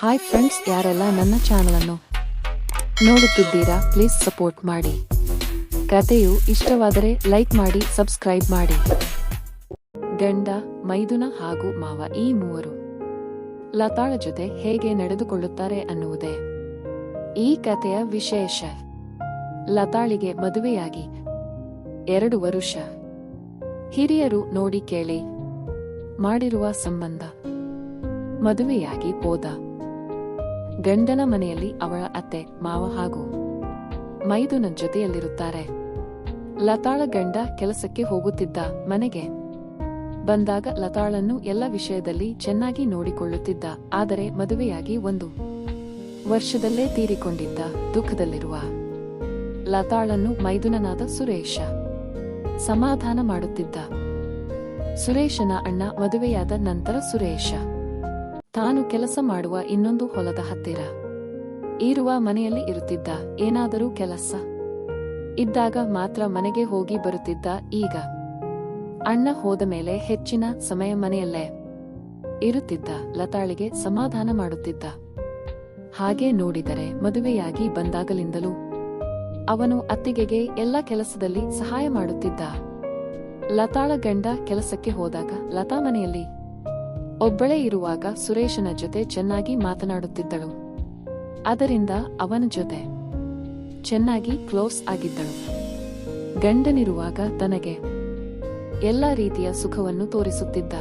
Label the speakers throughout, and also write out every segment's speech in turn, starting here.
Speaker 1: Hi friends ಯಾರೆಲ್ಲ ನನ್ನ ಚಾನಲನ್ನು ನೋಡುತ್ತಿದ್ದೀರಾ ಪ್ಲೀಸ್ ಸಪೋರ್ಟ್ ಮಾಡಿ. ಕಥೆಯು ಇಷ್ಟವಾದರೆ ಲೈಕ್ ಮಾಡಿ ಸಬ್ಸ್ಕ್ರೈಬ್ ಮಾಡಿ. ಗಂಡ, ಮೈದುನ ಹಾಗೂ ಮಾವ ಈ ಮೂವರು ಲತಾಳ ಜೊತೆ ಹೇಗೆ ನಡೆದುಕೊಳ್ಳುತ್ತಾರೆ ಅನ್ನುವುದೇ ಈ ಕಥೆಯ ವಿಶೇಷ. ಲತಾಳಿಗೆ ಮದುವೆಯಾಗಿ ಎರಡು ವರುಷ. ಹಿರಿಯರು ನೋಡಿ ಕೇಳಿ ಮಾಡಿರುವ ಸಂಬಂಧ. ಮದುವೆಯಾಗಿ ಹೋದ. ಗಂಡನ ಮನೆಯಲ್ಲಿ ಅವಳ ಅತ್ತೆ, ಮಾವ ಹಾಗೂ ಮೈದುನ ಜೊತೆಯಲ್ಲಿರುತ್ತಾರೆ. ಲತಾಳ ಗಂಡ ಕೆಲಸಕ್ಕೆ ಹೋಗುತ್ತಿದ್ದ ಮನೆಗೆ ಬಂದಾಗ ಲತಾಳನ್ನು ಎಲ್ಲ ವಿಷಯದಲ್ಲಿ ಚೆನ್ನಾಗಿ ನೋಡಿಕೊಳ್ಳುತ್ತಿದ್ದ, ಆದರೆ ಮದುವೆಯಾಗಿ ಒಂದು ವರ್ಷದಲ್ಲೇ ತೀರಿಕೊಂಡಿದ್ದ ದುಃಖದಲ್ಲಿರುವ ಲತಾಳನ್ನು ಮೈದುನನಾದ ಸುರೇಶ ಸಮಾಧಾನ ಮಾಡುತ್ತಿದ್ದ. ಸುರೇಶನ ಅಣ್ಣ ಮದುವೆಯಾದ ನಂತರ ಸುರೇಶ ತಾನು ಕೆಲಸ ಮಾಡುವ ಇನ್ನೊಂದು ಹೊಲದ ಹತ್ತಿರ. ಇರುವ ಮನೆಯಲ್ಲಿ ಇರುತ್ತಿದ್ದ ಏನಾದರೂ ಕೆಲಸ. ಇದ್ದಾಗ ಮಾತ್ರ ಮನೆಗೆ ಹೋಗಿ ಬರುತ್ತಿದ್ದ ಈಗ. ಅಣ್ಣ ಹೋದ ಮೇಲೆ ಹೆಚ್ಚಿನ ಸಮಯ ಮನೆಯಲ್ಲೇ ಇರುತ್ತಿದ್ದ ಲತಾಳಿಗೆ ಸಮಾಧಾನ ಮಾಡುತ್ತಿದ್ದ. ಹಾಗೆ ನೋಡಿದರೆ ಮದುವೆಯಾಗಿ ಬಂದಾಗಲಿಂದಲೂ ಅವನು ಅತ್ತಿಗೆಗೆ ಎಲ್ಲ ಕೆಲಸದಲ್ಲಿ ಸಹಾಯ ಮಾಡುತ್ತಿದ್ದ. ಲತಾಳ ಗಂಡ ಕೆಲಸಕ್ಕೆ ಹೋದಾಗ ಲತಾ ಮನೆಯಲ್ಲಿ ಒಬ್ಬಳೇ ಇರುವಾಗ ಸುರೇಶನ ಜೊತೆ ಚೆನ್ನಾಗಿ ಮಾತನಾಡುತ್ತಿದ್ದಳು. ಅದರಿಂದ ಅವನ ಜೊತೆ ಚೆನ್ನಾಗಿ ಕ್ಲೋಸ್ ಆಗಿದ್ದಳು. ಗಂಡನಿರುವಾಗ ತನಗೆ ಎಲ್ಲ ರೀತಿಯ ಸುಖವನ್ನು ತೋರಿಸುತ್ತಿದ್ದ.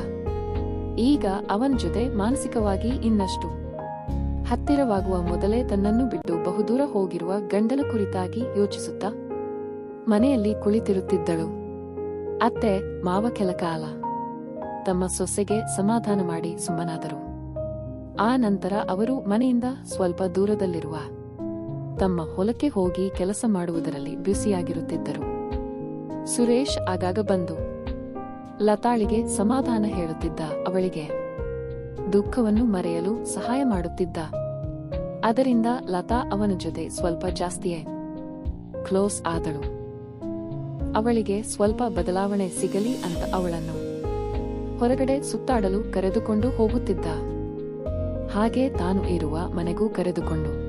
Speaker 1: ಈಗ ಅವನ ಜೊತೆ ಮಾನಸಿಕವಾಗಿ ಇನ್ನಷ್ಟು ಹತ್ತಿರವಾಗುವ ಮೊದಲೇ ತನ್ನನ್ನು ಬಿಟ್ಟು ಬಹುದೂರ ಹೋಗಿರುವ ಗಂಡನ ಕುರಿತಾಗಿ ಯೋಚಿಸುತ್ತಾ ಮನೆಯಲ್ಲಿ ಕುಳಿತಿರುತ್ತಿದ್ದಳು. ಅತ್ತೆ, ಮಾವ ಕೆಲಕಾಲ ತಮ್ಮ ಸೊಸೆಗೆ ಸಮಾಧಾನ ಮಾಡಿ ಸುಮ್ಮನಾದರು. ಆ ನಂತರ ಅವರು ಮನೆಯಿಂದ ಸ್ವಲ್ಪ ದೂರದಲ್ಲಿರುವ ತಮ್ಮ ಹೊಲಕ್ಕೆ ಹೋಗಿ ಕೆಲಸ ಮಾಡುವುದರಲ್ಲಿ ಬ್ಯುಸಿಯಾಗಿರುತ್ತಿದ್ದರು. ಸುರೇಶ್ ಆಗಾಗ ಬಂದು ಲತಾಳಿಗೆ ಸಮಾಧಾನ ಹೇಳುತ್ತಿದ್ದ ಅವಳಿಗೆ ದುಃಖವನ್ನು ಮರೆಯಲು ಸಹಾಯ ಮಾಡುತ್ತಿದ್ದ. ಅದರಿಂದ ಲತಾ ಅವನ ಜೊತೆ ಸ್ವಲ್ಪ ಜಾಸ್ತಿಯೇ ಕ್ಲೋಸ್ ಆದಳು. ಅವಳಿಗೆ ಸ್ವಲ್ಪ ಬದಲಾವಣೆ ಸಿಗಲಿ ಅಂತ ಅವಳನ್ನು ಹೊರಗಡೆ ಸುತ್ತಾಡಲು ಕರೆದುಕೊಂಡು ಹೋಗುತ್ತಿದ್ದ. ಹಾಗೆ ತಾನು ಇರುವ ಮನೆಗೂ ಕರೆದುಕೊಂಡು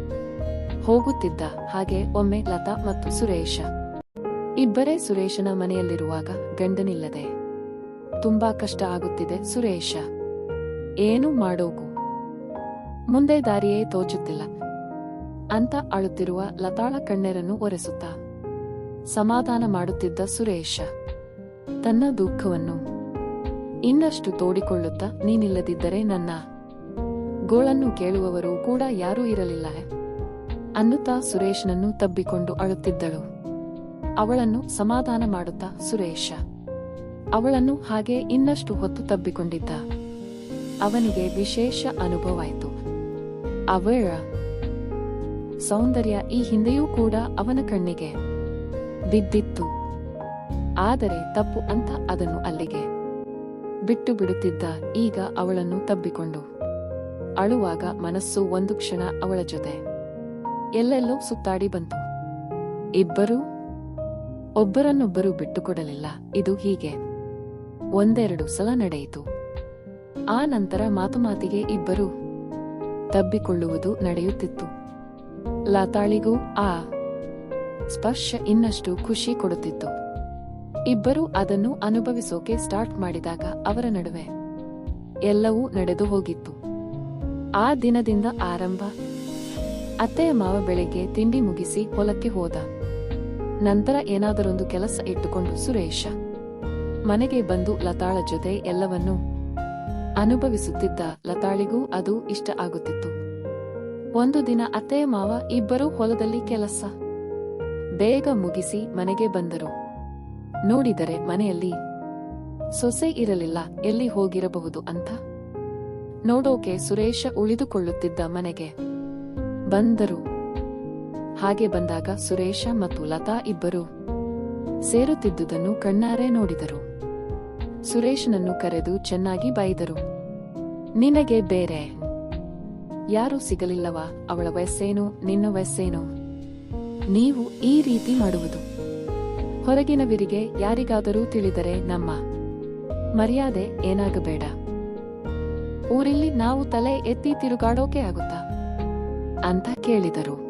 Speaker 1: ಹೋಗುತ್ತಿದ್ದ. ಹಾಗೆ ಒಮ್ಮೆ ಲತಾ ಮತ್ತು ಸುರೇಶ. ಇಬ್ಬರೇ ಸುರೇಶನ ಮನೆಯಲ್ಲಿರುವಾಗ ಗಂಡನಿಲ್ಲದೆ. ತುಂಬಾ ಕಷ್ಟ ಆಗುತ್ತಿದೆ ಸುರೇಶ. ಏನು ಮಾಡೋಕು? ಮುಂದೆ ದಾರಿಯೇ ತೋಚುತ್ತಿಲ್ಲ. ಅಂತ ಅಳುತ್ತಿರುವ ಲತಾಳ ಕಣ್ಣೆರನ್ನು ಒರೆಸುತ್ತ. ಸಮಾಧಾನ ಮಾಡುತ್ತಿದ್ದ ಸುರೇಶ. ತನ್ನ ದುಃಖವನ್ನು ಇನ್ನಷ್ಟು ತೋಡಿಕೊಳ್ಳುತ್ತಾ ನೀನಿಲ್ಲದಿದ್ದರೆ ನನ್ನ ಗೋಳನ್ನು ಕೇಳುವವರು ಕೂಡ ಯಾರೂ ಇರಲಿಲ್ಲ. ಅನ್ನುತ್ತಾ ಸುರೇಶನನ್ನು ತಬ್ಬಿಕೊಂಡು ಅಳುತ್ತಿದ್ದಳು. ಅವಳನ್ನು ಸಮಾಧಾನ ಮಾಡುತ್ತಾ ಸುರೇಶ. ಅವಳನ್ನು ಹಾಗೆ ಇನ್ನಷ್ಟು ಹೊತ್ತು ತಬ್ಬಿಕೊಂಡಿದ್ದ. ಅವನಿಗೆ ವಿಶೇಷ ಅನುಭವಾಯಿತು ಅವಳ ಸೌಂದರ್ಯ ಈ ಹಿಂದೆಯೂ ಕೂಡ ಅವನ ಕಣ್ಣಿಗೆ ಬಿದ್ದಿತ್ತು. ಆದರೆ ತಪ್ಪು ಅಂತ ಅದನ್ನು ಅಲ್ಲಿಗೆ ಬಿಟ್ಟು ಬಿಡುತ್ತಿದ್ದ ಈಗ ಅವಳನ್ನು ತಬ್ಬಿಕೊಂಡು. ಅಳುವಾಗ ಮನಸ್ಸು ಒಂದು ಕ್ಷಣ ಅವಳ ಜೊತೆ. ಎಲ್ಲೆಲ್ಲೋ ಸುತ್ತಾಡಿ ಬಂತು. ಇಬ್ಬರೂ? ಒಬ್ಬರನ್ನೊಬ್ಬರು ಬಿಟ್ಟುಕೊಡಲಿಲ್ಲ. ಇದು ಹೀಗೆ. ಒಂದೆರಡು ಸಲ ನಡೆಯಿತು. ಆ ನಂತರ ಮಾತು ಮಾತಿಗೆ ಇಬ್ಬರು ತಬ್ಬಿಕೊಳ್ಳುವುದು ನಡೆಯುತ್ತಿತ್ತು. ಲತಾಳಿಗೂ ಆ ಸ್ಪರ್ಶ ಇನ್ನಷ್ಟು ಖುಷಿ ಕೊಡುತ್ತಿತ್ತು. ಇಬ್ಬರು ಅದನ್ನು ಅನುಭವಿಸೋಕೆ ಸ್ಟಾರ್ಟ್ ಮಾಡಿದಾಗ ಅವರ ನಡುವೆ ಎಲ್ಲವೂ ನಡೆದು ಹೋಗಿತ್ತು. ಆ ದಿನದಿಂದ ಆರಂಭ. ಅತ್ತೆಯ ಮಾವ ಬೆಳಿಗ್ಗೆ ತಿಂಡಿ ಮುಗಿಸಿ ಹೊಲಕ್ಕೆ ಹೋದ. ನಂತರ ಏನಾದರೊಂದು ಕೆಲಸ ಇಟ್ಟುಕೊಂಡು ಸುರೇಶ. ಮನೆಗೆ ಬಂದು ಲತಾಳ ಜೊತೆ ಎಲ್ಲವನ್ನೂ ಅನುಭವಿಸುತ್ತಿದ್ದ ಲತಾಳಿಗೂ ಅದು ಇಷ್ಟ ಆಗುತ್ತಿತ್ತು. ಒಂದು ದಿನ ಅತ್ತೆಯ ಮಾವ ಇಬ್ಬರೂ ಹೊಲದಲ್ಲಿ ಕೆಲಸ. ಬೇಗ ಮುಗಿಸಿ ಮನೆಗೆ ಬಂದರು. ನೋಡಿದರೆ ಮನೆಯಲ್ಲಿ ಸೊಸೆ ಇರಲಿಲ್ಲ, ಎಲ್ಲಿ ಹೋಗಿರಬಹುದು ಅಂತ. ನೋಡೋಕೆ ಸುರೇಶ ಉಳಿದುಕೊಳ್ಳುತ್ತಿದ್ದ ಮನೆಗೆ ಬಂದರು. ಹಾಗೆ ಬಂದಾಗ ಸುರೇಶ ಮತ್ತು ಲತಾ ಇಬ್ಬರು ಸೇರುತ್ತಿದ್ದುದನ್ನು ಕಣ್ಣಾರೆ ನೋಡಿದರು. ಸುರೇಶನನ್ನು ಕರೆದು ಚೆನ್ನಾಗಿ ಬೈದರು ನಿನಗೆ ಬೇರೆ ಯಾರು ಸಿಗಲಿಲ್ಲವಾ? ಅವಳ ವಯಸ್ಸೇನು? ನಿನ್ನ ವಯಸ್ಸೇನು? ನೀವು ಈ ರೀತಿ ಮಾಡುವುದು. ಹೊರಗಿನವರಿಗೆ ಯಾರಿಗಾದರೂ ತಿಳಿದರೆ ನಮ್ಮ ಮರ್ಯಾದೆ ಏನಾಗಬೇಡ. ಊರಿಲ್ಲಿ ನಾವು ತಲೆ ಎತ್ತಿ ತಿರುಗಾಡೋಕೆ ಆಗುತ್ತಾ? ಅಂತ ಕೇಳಿದರು.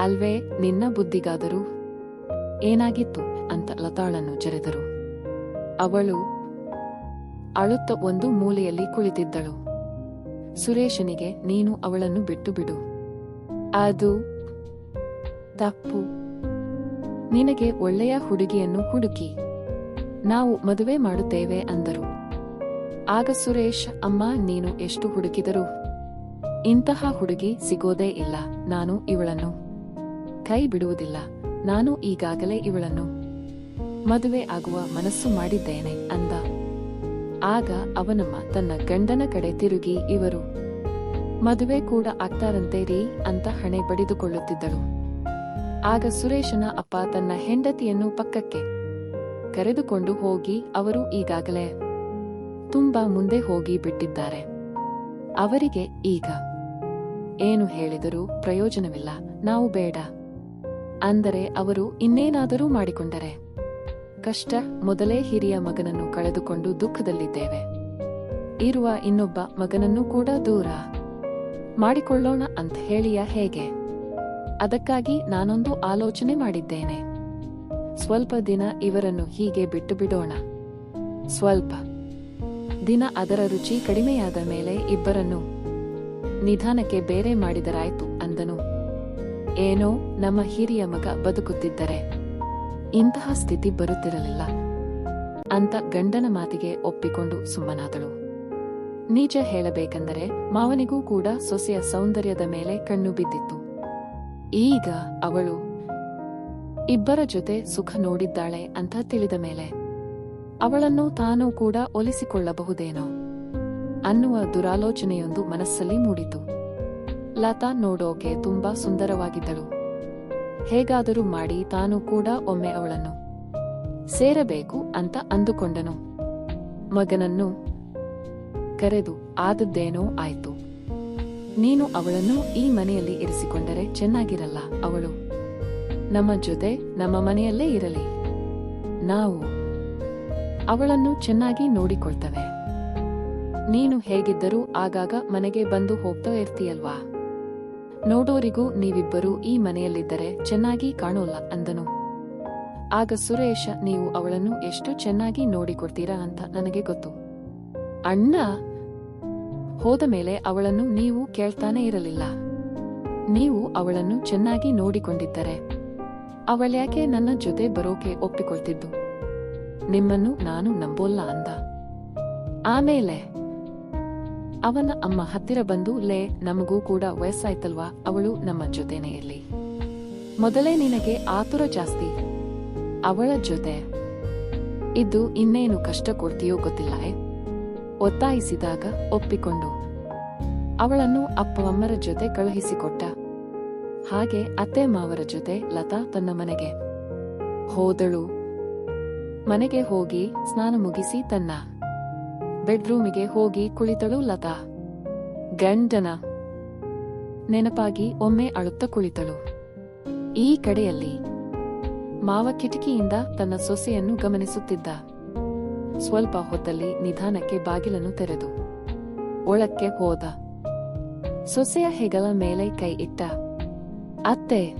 Speaker 1: ಅಲ್ವೇ, ನಿನ್ನ ಬುದ್ಧಿಗಾದರೂ ಏನಾಗಿತ್ತು? ಅಂತ ಲತಾಳನ್ನು ಜರೆದರು. ಅವಳು ಅಳುತ್ತ ಒಂದು ಮೂಲೆಯಲ್ಲಿ ಕುಳಿತಿದ್ದಳು. ಸುರೇಶನಿಗೆ, ನೀನು ಅವಳನ್ನು ಬಿಟ್ಟು ಬಿಡು. ಅದು ತಪ್ಪು. ನಿನಗೆ ಒಳ್ಳೆಯ ಹುಡುಗಿಯನ್ನು ಹುಡುಕಿ. ನಾವು ಮದುವೆ ಮಾಡುತ್ತೇವೆ ಅಂದರು. ಆಗ ಸುರೇಶ್, ಅಮ್ಮ, ನೀನು ಎಷ್ಟು ಹುಡುಕಿದರೂ ಇಂತಹ ಹುಡುಗಿ ಸಿಗೋದೇ ಇಲ್ಲ, ನಾನು ಇವಳನ್ನು ಕೈ ಬಿಡುವುದಿಲ್ಲ, ನಾನು ಈಗಾಗಲೇ ಇವಳನ್ನು ಮದುವೆ ಆಗುವ ಮನಸ್ಸು ಮಾಡಿದ್ದೇನೆ ಅಂದ. ಆಗ ಅವನಮ್ಮ ತನ್ನ ಗಂಡನ ಕಡೆ ತಿರುಗಿ, ಇವರು ಮದುವೆ ಕೂಡ ಆಗ್ತಾರಂತೆ ರೀ ಅಂತ ಹಣೆ ಬಡಿದುಕೊಳ್ಳುತ್ತಿದ್ದಳು. ಆಗ ಸುರೇಶನ ಅಪ್ಪ ತನ್ನ ಹೆಂಡತಿಯನ್ನು ಪಕ್ಕಕ್ಕೆ ಕರೆದುಕೊಂಡು ಹೋಗಿ ಅವರು ಈಗಾಗಲೇ ತುಂಬಾ ಮುಂದೆ ಹೋಗಿ ಬಿಟ್ಟಿದ್ದಾರೆ. ಅವರಿಗೆ ಈಗ ಏನು ಹೇಳಿದರೂ ಪ್ರಯೋಜನವಿಲ್ಲ, ನಾವು ಬೇಡ. ಅಂದರೆ ಅವರು ಇನ್ನೇನಾದರೂ ಮಾಡಿಕೊಂಡರೆ. ಕಷ್ಟ, ಮೊದಲೇ ಹಿರಿಯ ಮಗನನ್ನು ಕಳೆದುಕೊಂಡು ದುಃಖದಲ್ಲಿದ್ದೇವೆ. ಇರುವ ಇನ್ನೊಬ್ಬ ಮಗನನ್ನು ಕೂಡ ದೂರ ಮಾಡಿಕೊಳ್ಳೋಣ ಅಂತ ಹೇಳಿಯ ಹೇಗೆ? ಅದಕ್ಕಾಗಿ ನಾನೊಂದು ಆಲೋಚನೆ ಮಾಡಿದ್ದೇನೆ. ಸ್ವಲ್ಪ ದಿನ ಇವರನ್ನು ಹೀಗೆ ಬಿಟ್ಟು ಬಿಡೋಣ ಸ್ವಲ್ಪ ದಿನ ಅದರ ರುಚಿ ಕಡಿಮೆಯಾದ ಮೇಲೆ ಇಬ್ಬರನ್ನು ನಿಧಾನಕ್ಕೆ ಬೇರೆ ಮಾಡಿದರಾಯ್ತು ಅಂದನು. ಏನೋ ನಮ್ಮ ಹಿರಿಯ ಮಗ ಬದುಕುತ್ತಿದ್ದರೆ ಇಂತಹ ಸ್ಥಿತಿ ಬರುತ್ತಿರಲಿಲ್ಲ ಅಂತ ಗಂಡನ ಮಾತಿಗೆ ಒಪ್ಪಿಕೊಂಡು ಸುಮ್ಮನಾದಳು. ನಿಜ ಹೇಳಬೇಕೆಂದರೆ ಮಾವನಿಗೂ ಕೂಡ ಸೊಸೆಯ ಸೌಂದರ್ಯದ ಮೇಲೆ ಕಣ್ಣು ಬಿದ್ದಿತ್ತು. ಈಗ ಅವಳು, ಇಬ್ಬರ ಜೊತೆ ಸುಖ ನೋಡಿದ್ದಾಳೆ ಅಂತ ತಿಳಿದ ಮೇಲೆ, ಅವಳನ್ನು ತಾನು ಕೂಡ ಒಲಿಸಿಕೊಳ್ಳಬಹುದೇನೋ ಅನ್ನುವ ದುರಾಲೋಚನೆಯೊಂದು ಮನಸ್ಸಲ್ಲಿ ಮೂಡಿತು. ಲತಾ ನೋಡೋಕೆ ತುಂಬಾ ಸುಂದರವಾಗಿದ್ದಳು. ಹೇಗಾದರೂ ಮಾಡಿ ತಾನು ಕೂಡ ಒಮ್ಮೆ ಅವಳನ್ನು ಸೇರಬೇಕು ಅಂತ ಅಂದುಕೊಂಡನು. ಮಗನನ್ನು ಕರೆದು ಆದದ್ದೇನೋ ಆಯ್ತು. ನೀನು ಅವಳನ್ನು ಈ ಮನೆಯಲ್ಲಿ ಇರಿಸಿಕೊಂಡರೆ ಚೆನ್ನಾಗಿರಲ್ಲ ಅವಳು. ನಮ್ಮ ಜೊತೆ ನಮ್ಮ ಮನೆಯಲ್ಲೇ ಇರಲಿ. ನಾವು ಅವಳನ್ನು ಚೆನ್ನಾಗಿ ನೋಡಿಕೊಳ್ತವೆ. ನೀನು ಹೇಗಿದ್ದರೂ ಆಗಾಗ ಮನೆಗೆ ಬಂದು ಹೋಗ್ತಾ ಇರ್ತೀಯಲ್ವಾ? ನೋಡೋರಿಗೂ ನೀವಿಬ್ಬರೂ ಈ ಮನೆಯಲ್ಲಿದ್ದರೆ ಚೆನ್ನಾಗಿ ಕಾಣೋಲ್ಲ ಅಂದನು. ಆಗ ಸುರೇಶ, ನೀವು ಅವಳನ್ನು ಎಷ್ಟು ಚೆನ್ನಾಗಿ ನೋಡಿಕೊಡ್ತೀರಾ ಅಂತ ನನಗೆ ಗೊತ್ತು. ಅಣ್ಣ ಹೋದ ಮೇಲೆ ಅವಳನ್ನು ನೀವು ಕೇಳ್ತಾನೆ ಇರಲಿಲ್ಲ. ನೀವು ಅವಳನ್ನು ಚೆನ್ನಾಗಿ ನೋಡಿಕೊಂಡಿದ್ದರೆ. ಅವಳ್ಯಾಕೆ ನನ್ನ ಜೊತೆ ಬರೋಕೆ ಒಪ್ಪಿಕೊಳ್ತಿದ್ದು? ನಿಮ್ಮನ್ನು ನಾನು ನಂಬೋಲ್ಲ ಅಂದ. ಆಮೇಲೆ? ಅವನ ಅಮ್ಮ ಹತ್ತಿರ ಬಂದು, ಲೇ, ನಮಗೂ ಕೂಡ ವಯಸ್ಸಾಯ್ತಲ್ವಾ, ಅವಳು ನಮ್ಮ ಜೊತೆನೇ ಇರಲಿ. ಮೊದಲೇ ನಿನಗೆ ಆತುರ ಜಾಸ್ತಿ. ಅವಳ ಜೊತೆ. ಇದ್ದು ಇನ್ನೇನು ಕಷ್ಟ ಕೊಡ್ತೀಯೋ ಗೊತ್ತಿಲ್ಲ? ಒತ್ತಾಯಿಸಿದಾಗ ಒಪ್ಪಿಕೊಂಡು, ಅವಳನ್ನು ಅಪ್ಪವಮ್ಮರ ಜೊತೆ ಕಳುಹಿಸಿಕೊಟ್ಟ. ಹಾಗೆ ಅತ್ತೆ ಮಾವರ ಜೊತೆ ಲತಾ ತನ್ನ ಮನೆಗೆ ಹೋದಳು. ಮನೆಗೆ ಹೋಗಿ ಸ್ನಾನ ಮುಗಿಸಿ ತನ್ನ ಬೆಡ್ರೂಮಿಗೆ ಹೋಗಿ ಕುಳಿತಳು ಲತಾ. ಗಂಡನ ನೆನಪಾಗಿ ಒಮ್ಮೆ ಅಳುತ್ತ ಕುಳಿತಳು. ಈ ಕಡೆಯಲ್ಲಿ ಮಾವ ಕಿಟಕಿಯಿಂದ ತನ್ನ ಸೊಸೆಯನ್ನು ಗಮನಿಸುತ್ತಿದ್ದ. ಸ್ವಲ್ಪ ಹೊತ್ತಲ್ಲಿ ನಿಧಾನಕ್ಕೆ ಬಾಗಿಲನ್ನು ತೆರೆದು ಒಳಕ್ಕೆ ಹೋದ. ಸೊಸೆಯ ಹೆಗಲ ಮೇಲೆ ಕೈ ಇಟ್ಟ. ಅತ್ತೆ,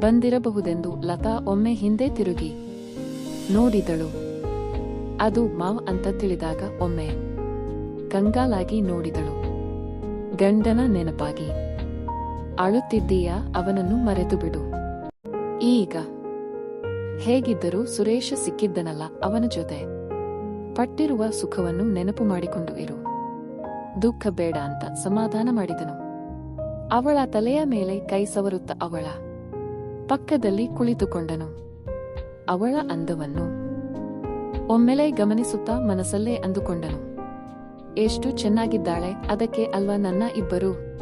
Speaker 1: ಬಂದಿರಬಹುದೆಂದು ಲತಾ ಒಮ್ಮೆ ಹಿಂದೆ ತಿರುಗಿ ನೋಡಿದಳು. ಅದು ಮಾವ್ ಅಂತ ತಿಳಿದಾಗ ಒಮ್ಮೆ ಕಂಗಾಲಾಗಿ ನೋಡಿದಳು. ಗಂಡನ ನೆನಪಾಗಿ. ಅಳುತ್ತಿದ್ದೀಯಾ ಅವನನ್ನು ಮರೆತು ಬಿಡು. ಈಗ ಹೇಗಿದ್ದರೂ ಸುರೇಶ ಸಿಕ್ಕಿದ್ದನಲ್ಲ ಅವನ ಜೊತೆ. ಪಟ್ಟಿರುವ ಸುಖವನ್ನು ನೆನಪು ಮಾಡಿಕೊಂಡು ಇರು. ದುಃಖ ಬೇಡ ಅಂತ ಸಮಾಧಾನ ಮಾಡಿದನು. ಅವಳ ತಲೆಯ ಮೇಲೆ ಕೈ ಸವರುತ್ತ ಅವಳ ಪಕ್ಕದಲ್ಲಿ ಕುಳಿತುಕೊಂಡನು. ಅವಳ ಅಂದವನ್ನು ಒಮ್ಮೆಲೆ ಗಮನಿಸುತ್ತಾ ಮನಸ್ಸಲ್ಲೇ ಅಂದುಕೊಂಡನು. ಎಷ್ಟು ಚೆನ್ನಾಗಿದ್ದಾಳೆ, ಅದಕ್ಕೆ ಅಲ್ವಾ ನನ್ನ ಇಬ್ಬರು?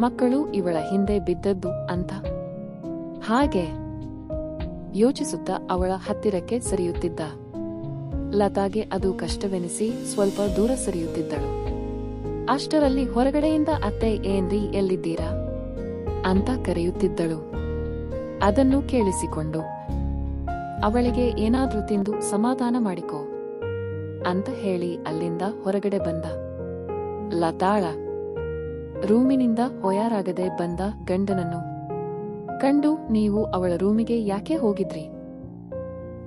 Speaker 1: ಮಕ್ಕಳು ಇವಳ ಹಿಂದೆ ಬಿದ್ದದ್ದು ಅಂತ? ಹಾಗೆ. ಯೋಚಿಸುತ್ತಾ ಅವಳ ಹತ್ತಿರಕ್ಕೆ ಸರಿಯುತ್ತಿದ್ದ. ಲತಾಗೆ ಅದು ಕಷ್ಟವೆನಿಸಿ ಸ್ವಲ್ಪ ದೂರ ಸರಿಯುತ್ತಿದ್ದಳು. ಅಷ್ಟರಲ್ಲಿ ಹೊರಗಡೆಯಿಂದ ಅತ್ತೆ, ಏನ್ರಿ ಎಲ್ಲಿದ್ದೀರಾ? ಅಂತ ಕರೆಯುತ್ತಿದ್ದಳು. ಅದನ್ನು ಕೇಳಿಸಿಕೊಂಡು, ಅವಳಿಗೆ ಏನಾದ್ರೂ ತಿಂದು ಸಮಾಧಾನ ಮಾಡಿಕೋ ಅಂತ ಹೇಳಿ ಅಲ್ಲಿಂದ ಹೊರಗಡೆ ಬಂದ. ಲತಾಳ, ರೂಮಿನಿಂದ ಹೊಯಾರಾಗದೆ ಬಂದ ಗಂಡನನ್ನು ಕಂಡು ನೀವು ಅವಳ ರೂಮಿಗೆ ಯಾಕೆ ಹೋಗಿದ್ರಿ?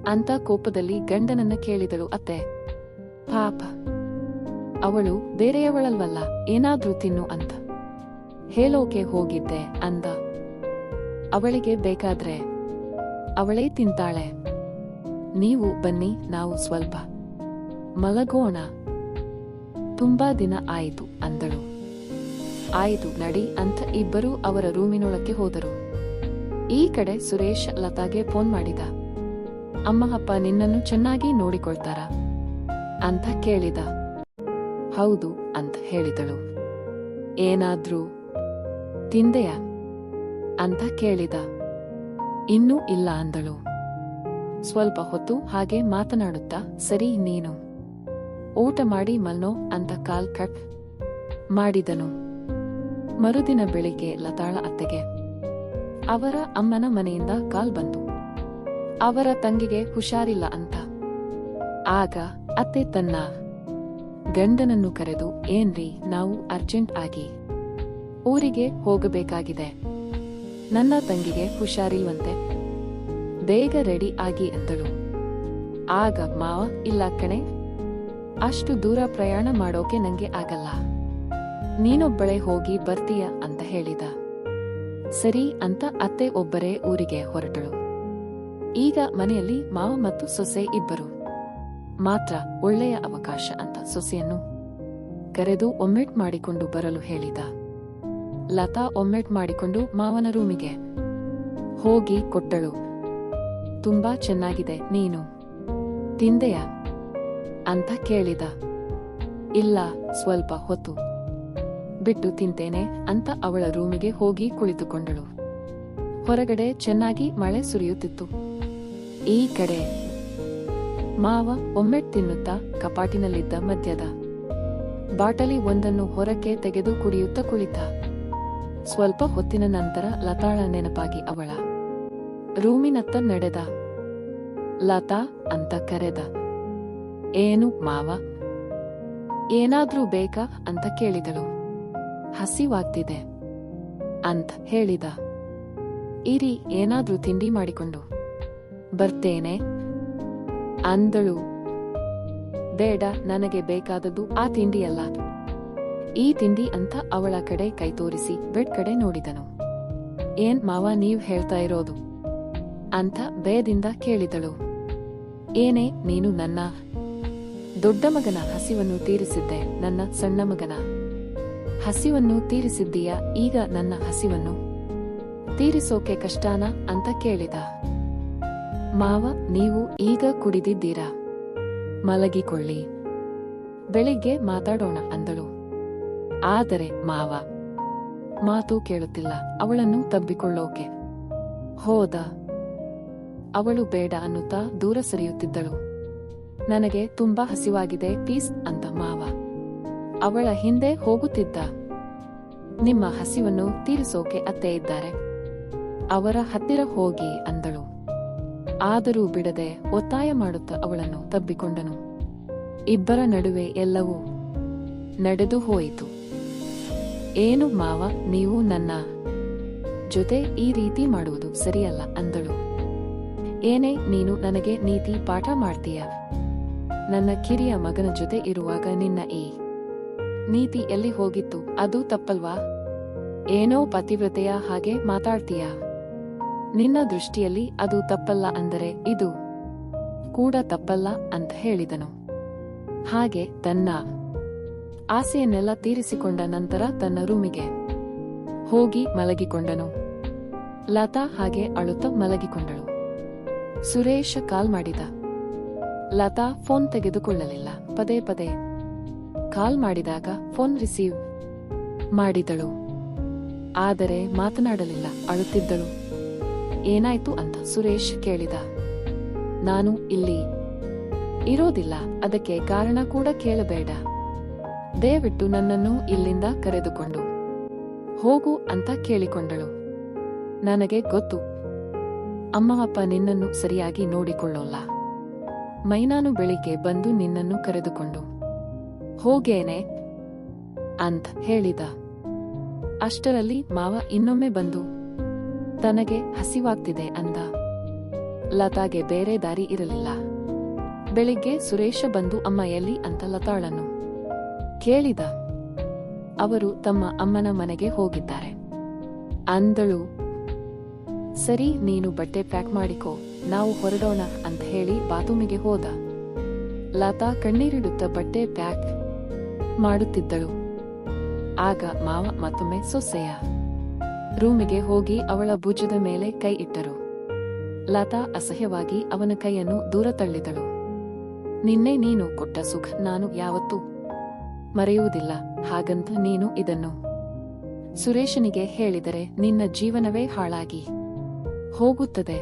Speaker 1: ಅಂತ ಕೋಪದಲ್ಲಿ ಗಂಡನನ್ನ ಕೇಳಿದಳು ಅತ್ತೆ. ಪಾಪ. ಅವಳು, ಬೇರೆಯವಳಲ್ವಲ್ಲ, ಏನಾದ್ರೂ ತಿನ್ನು ಅಂತ. ಹೇಳೋಕೆ ಹೋಗಿದ್ದೆ ಅಂದ. ಅವಳಿಗೆ ಬೇಕಾದ್ರೆ, ಅವಳೇ ತಿಂತಾಳೆ. ನೀವು ಬನ್ನಿ, ನಾವು ಸ್ವಲ್ಪ ಮಲಗೋಣ. ತುಂಬಾ ದಿನ ಆಯಿತು ಅಂದಳು. ಆಯಿತು ನಡಿ ಅಂತ ಇಬ್ಬರೂ ಅವರ ರೂಮಿನೊಳಕ್ಕೆ ಹೋದರು. ಈ ಕಡೆ ಸುರೇಶ್ ಲತಾಗೆ ಫೋನ್ ಮಾಡಿದ. ಅಮ್ಮ ಅಪ್ಪ ನಿನ್ನನ್ನು ಚೆನ್ನಾಗಿ ನೋಡಿಕೊಳ್ತಾರ? ಅಂತ ಕೇಳಿದ. ಹೌದು ಅಂತ ಹೇಳಿದಳು. ಏನಾದ್ರೂ ತಿಂದೆಯ? ಅಂತ ಕೇಳಿದ. ಇನ್ನೂ ಇಲ್ಲ ಅಂದಳು. ಸ್ವಲ್ಪ ಹೊತ್ತು ಹಾಗೆ ಮಾತನಾಡುತ್ತಾ, ಸರಿ ನೀನು. ಊಟ ಮಾಡಿ ಮಲ್ನೋ ಅಂತ ಕಾಲ್ ಕಟ್ ಮಾಡಿದನು. ಮರುದಿನ ಬೆಳಿಗ್ಗೆ ಲತಾಳ ಅತ್ತೆಗೆ ಅವರ ಅಮ್ಮನ ಮನೆಯಿಂದ ಕಾಲ್ ಬಂತು ಅವರ ತಂಗಿಗೆ ಹುಷಾರಿಲ್ಲ ಅಂತ. ಆಗ ಅತ್ತೆ ತನ್ನ ಗಂಡನನ್ನು ಕರೆದು ಏನ್ರಿ ನಾವು ಅರ್ಜೆಂಟ್ ಆಗಿ ಊರಿಗೆ ಹೋಗಬೇಕಾಗಿದೆ. ನನ್ನ ತಂಗಿಗೆ ಹುಷಾರಿಲ್ವಂತೆ. ಬೇಗ ರೆಡಿ ಆಗಿ ಎಂದಳು ಆಗ ಮಾವ, ಇಲ್ಲ ಕಣೆ, ಅಷ್ಟು ದೂರ ಪ್ರಯಾಣ ಮಾಡೋಕೆ ನಂಗೆ ಆಗಲ್ಲ. ನೀನೊಬ್ಬಳೆ ಹೋಗಿ ಬರ್ತೀಯ ಅಂತ ಹೇಳಿದ. ಸರಿ ಅಂತ ಅತ್ತೆ ಒಬ್ಬರೇ ಊರಿಗೆ ಹೊರಟಳು. ಈಗ ಮನೆಯಲ್ಲಿ ಮಾವ ಮತ್ತು ಸೊಸೆ ಇಬ್ಬರು. ಮಾತ್ರ ಒಳ್ಳೆಯ ಅವಕಾಶ ಅಂತ ಸೊಸೆಯನ್ನು ಕರೆದು ಒಮ್ಮೆಟ್ ಮಾಡಿಕೊಂಡು ಬರಲು ಹೇಳಿದ. ಲತಾ ಒಮ್ಮೆಟ್ ಮಾಡಿಕೊಂಡು ಮಾವನ ರೂಮಿಗೆ ಹೋಗಿ ಕೊಟ್ಟಳು. ತುಂಬಾ ಚೆನ್ನಾಗಿದೆ ನೀನು. ತಿಂದೆಯಾ? ಅಂತ ಕೇಳಿದ. ಇಲ್ಲ, ಸ್ವಲ್ಪ ಹೊತ್ತು. ಬಿಟ್ಟು ತಿಂತೇನೆ ಅಂತ ಅವಳ ರೂಮಿಗೆ ಹೋಗಿ ಕುಳಿತುಕೊಂಡಳು. ಹೊರಗಡೆ ಚೆನ್ನಾಗಿ ಮಳೆ ಸುರಿಯುತ್ತಿತ್ತು. ಈ ಕಡೆ ಮಾವ ಒಮ್ಮೆಟ್ ತಿನ್ನುತ್ತಾ ಕಪಾಟಿನಲ್ಲಿದ್ದ ಮದ್ಯದ. ಬಾಟಲಿ ಒಂದನ್ನು ಹೊರಕ್ಕೆ ತೆಗೆದು ಕುಡಿಯುತ್ತ ಕುಳಿತ. ಸ್ವಲ್ಪ ಹೊತ್ತಿನ ನಂತರ ಲತಾಳ ನೆನಪಾಗಿ ಅವಳ. ರೂಮಿನತ್ತ ನಡೆದ. ಲತಾ ಅಂತ ಕರೆದ. ಏನು ಮಾವ? ಏನಾದ್ರೂ ಬೇಕಾ ಅಂತ ಕೇಳಿದಳು. ಹಸಿವಾಗ್ತಿದೆ ಅಂತ ಹೇಳಿದ. ಇರಿ, ಏನಾದ್ರೂ ತಿಂಡಿ ಮಾಡಿಕೊಂಡು. ಬರ್ತೇನೆ. ಅಂದಳು. ಬೇಡ, ನನಗೆ ಬೇಕಾದದ್ದು ಆ ತಿಂಡಿಯಲ್ಲ. ಈ ತಿಂಡಿ ಅಂತ ಅವಳ ಕಡೆ ಕೈ ತೋರಿಸಿ ಬೆಡ್ ಕಡೆ ನೋಡಿದನು. ಏನ್ ಮಾವ ನೀವ್ ಹೇಳ್ತಾ ಇರೋದು? ಅಂತ ಭಯದಿಂದ ಕೇಳಿದಳು. ಏನೇ, ನೀನು ನನ್ನ ದೊಡ್ಡ ಮಗನ ಹಸಿವನ್ನು ತೀರಿಸಿದ್ದೆ, ನನ್ನ ಸಣ್ಣ ಮಗನ. ಹಸಿವನ್ನು ತೀರಿಸಿದ್ದೀಯ? ಈಗ ನನ್ನ ಹಸಿವನ್ನು ತೀರಿಸೋಕೆ ಕಷ್ಟಾನ ಅಂತ ಕೇಳಿದ. ಮಾವ, ನೀವು ಈಗ ಕುಡಿದಿದ್ದೀರಾ? ಮಲಗಿಕೊಳ್ಳಿ. ಬೆಳಿಗ್ಗೆ ಮಾತಾಡೋಣ ಅಂದಳು. ಆದರೆ ಮಾವ, ಮಾತು ಕೇಳುತ್ತಿಲ್ಲ. ಅವಳನ್ನು ತಬ್ಬಿಕೊಳ್ಳೋಕೆ. ಹೋದ. ಅವಳು ಬೇಡ ಅನ್ನುತ್ತಾ ದೂರ ಸರಿಯುತ್ತಿದ್ದಳು. ನನಗೆ ತುಂಬಾ ಹಸಿವಾಗಿದೆ ಪೀಸ್ ಅಂತ ಮಾವ. ಅವಳ ಹಿಂದೆ ಹೋಗುತ್ತಿದ್ದ. ನಿಮ್ಮ ಹಸಿವನ್ನು ತೀರಿಸೋಕೆ ಅತ್ತೆ ಇದ್ದಾರೆ. ಅವರ ಹತ್ತಿರ ಹೋಗಿ ಅಂದಳು. ಆದರೂ ಬಿಡದೆ ಒತ್ತಾಯ ಮಾಡುತ್ತಾ ಅವಳನ್ನು ತಬ್ಬಿಕೊಂಡನು. ಇಬ್ಬರ ನಡುವೆ ಎಲ್ಲವೂ ನಡೆದು ಹೋಯಿತು. ಏನು ಮಾವ, ನೀವು ನನ್ನ ಜೊತೆ ಈ ರೀತಿ ಮಾಡುವುದು ಸರಿಯಲ್ಲ ಅಂದಳು. ಏನೇ, ನೀನು ನನಗೆ ನೀತಿ ಪಾಠ ಮಾಡ್ತೀಯ. ನನ್ನ ಕಿರಿಯ ಮಗನ ಜೊತೆ ಇರುವಾಗ ನಿನ್ನ ಈ ನೀತಿ ಎಲ್ಲಿ ಹೋಗಿತ್ತು? ಅದು ತಪ್ಪಲ್ವಾ? ಏನೋ ಪತಿವ್ರತೆಯ ಹಾಗೆ ಮಾತಾಡ್ತೀಯ? ನಿನ್ನ ದೃಷ್ಟಿಯಲ್ಲಿ ಅದು ತಪ್ಪಲ್ಲ ಅಂದರೆ ಇದು ಕೂಡ ತಪ್ಪಲ್ಲ ಅಂತ ಹೇಳಿದನು. ಹಾಗೆ ತನ್ನ ಆಸೆಯನ್ನೆಲ್ಲ ತೀರಿಸಿಕೊಂಡ ನಂತರ ತನ್ನ ರೂಮಿಗೆ ಹೋಗಿ ಮಲಗಿಕೊಂಡನು. ಲತಾ ಹಾಗೆ ಅಳುತ್ತ ಮಲಗಿಕೊಂಡಳು. ಸುರೇಶ ಕಾಲ್ ಮಾಡಿದ. ಲತಾ ಫೋನ್ ತೆಗೆದುಕೊಳ್ಳಲಿಲ್ಲ. ಪದೇ ಪದೇ ಕಾಲ್ ಮಾಡಿದಾಗ ಫೋನ್ ರಿಸೀವ್ ಮಾಡಿದಳು. ಆದರೆ ಮಾತನಾಡಲಿಲ್ಲ, ಅಳುತ್ತಿದ್ದಳು. ಏನಾಯ್ತು ಅಂತ ಸುರೇಶ್ ಕೇಳಿದ. ನಾನು ಇಲ್ಲಿ ಇರೋದಿಲ್ಲ, ಅದಕ್ಕೆ ಕಾರಣ ಕೂಡ ಕೇಳಬೇಡ. ದಯವಿಟ್ಟು ನನ್ನನ್ನು ಇಲ್ಲಿಂದ ಕರೆದುಕೊಂಡು ಹೋಗು ಅಂತ ಕೇಳಿಕೊಂಡಳು. ನನಗೆ ಗೊತ್ತು. ಅಮ್ಮ ಅಪ್ಪ ನಿನ್ನನ್ನು ಸರಿಯಾಗಿ ನೋಡಿಕೊಳ್ಳೋಲ್ಲ. ಮೈನಾನು ಬೆಳಿಗ್ಗೆ ಬಂದು ನಿನ್ನನ್ನು ಕರೆದುಕೊಂಡು ಹೋಗೇನೆ ಅಂತ ಹೇಳಿದ. ಅಷ್ಟರಲ್ಲಿ ಮಾವ ಇನ್ನೊಮ್ಮೆ ಬಂದು, ತನಗೆ ಹಸಿವಾಗ್ತಿದೆ ಅಂದ. ಲತಾಗೆ ಬೇರೆ ದಾರಿ ಇರಲಿಲ್ಲ. ಬೆಳಿಗ್ಗೆ ಸುರೇಶ ಬಂದು ಅಮ್ಮ ಎಲ್ಲಿ ಅಂತ ಲತಾಳನು ಕೇಳಿದ. ಅವರು ತಮ್ಮ ಅಮ್ಮನ ಮನೆಗೆ ಹೋಗಿದ್ದಾರೆ. ಅಂದಳು, ಸರಿ, ನೀನು ಬಟ್ಟೆ ಪ್ಯಾಕ್ ಮಾಡಿಕೋ, ನಾವು ಹೊರಡೋಣ ಅಂತ ಹೇಳಿ ಬಾತ್ರೂಮಿಗೆ ಹೋದ. ಲತಾ ಕಣ್ಣೀರಿಡುತ್ತ ಬಟ್ಟೆ ಪ್ಯಾಕ್ ಮಾಡುತ್ತಿದ್ದಳು. ಆಗ ಮಾವ ಮತ್ತೊಮ್ಮೆ ಸೊಸೆಯ ರೂಮಿಗೆ ಹೋಗಿ ಅವಳ ಭುಜದ ಮೇಲೆ ಕೈ ಇಟ್ಟರು. ಲತಾ ಅಸಹ್ಯವಾಗಿ ಅವನ ಕೈಯನ್ನು ದೂರ ತಳ್ಳಿದಳು. ನಿನ್ನೆ ನೀನು ಕೊಟ್ಟ ಸುಖ ನಾನು ಯಾವತ್ತೂ ಮರೆಯುವುದಿಲ್ಲ, ಹಾಗಂತ ನೀನು ಇದನ್ನು ಸುರೇಶನಿಗೆ ಹೇಳಿದರೆ ನಿನ್ನ ಜೀವನವೇ ಹಾಳಾಗಿ ಹೋಗುತ್ತದೆ.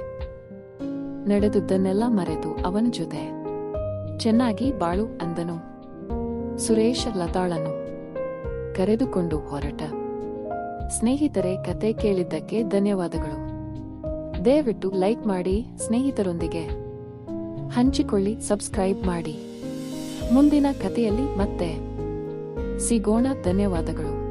Speaker 1: ನಡೆದುದನ್ನೆಲ್ಲ ಮರೆತು ಅವನ ಜೊತೆ ಚೆನ್ನಾಗಿ ಬಾಳು ಅಂದನು. ಸುರೇಶ ಲತಾಳನು ಕರೆದುಕೊಂಡು ಹೊರಟ. ಸ್ನೇಹಿತರೆ, ಕತೆ ಕೇಳಿದ್ದಕ್ಕೆ ಧನ್ಯವಾದಗಳು. ದಯವಿಟ್ಟು ಲೈಕ್ ಮಾಡಿ, ಸ್ನೇಹಿತರೊಂದಿಗೆ ಹಂಚಿಕೊಳ್ಳಿ, ಸಬ್ಸ್ಕ್ರೈಬ್ ಮಾಡಿ. ಮುಂದಿನ ಕಥೆಯಲ್ಲಿ ಮತ್ತೆ ಸಿಗೋಣ. ಧನ್ಯವಾದಗಳು.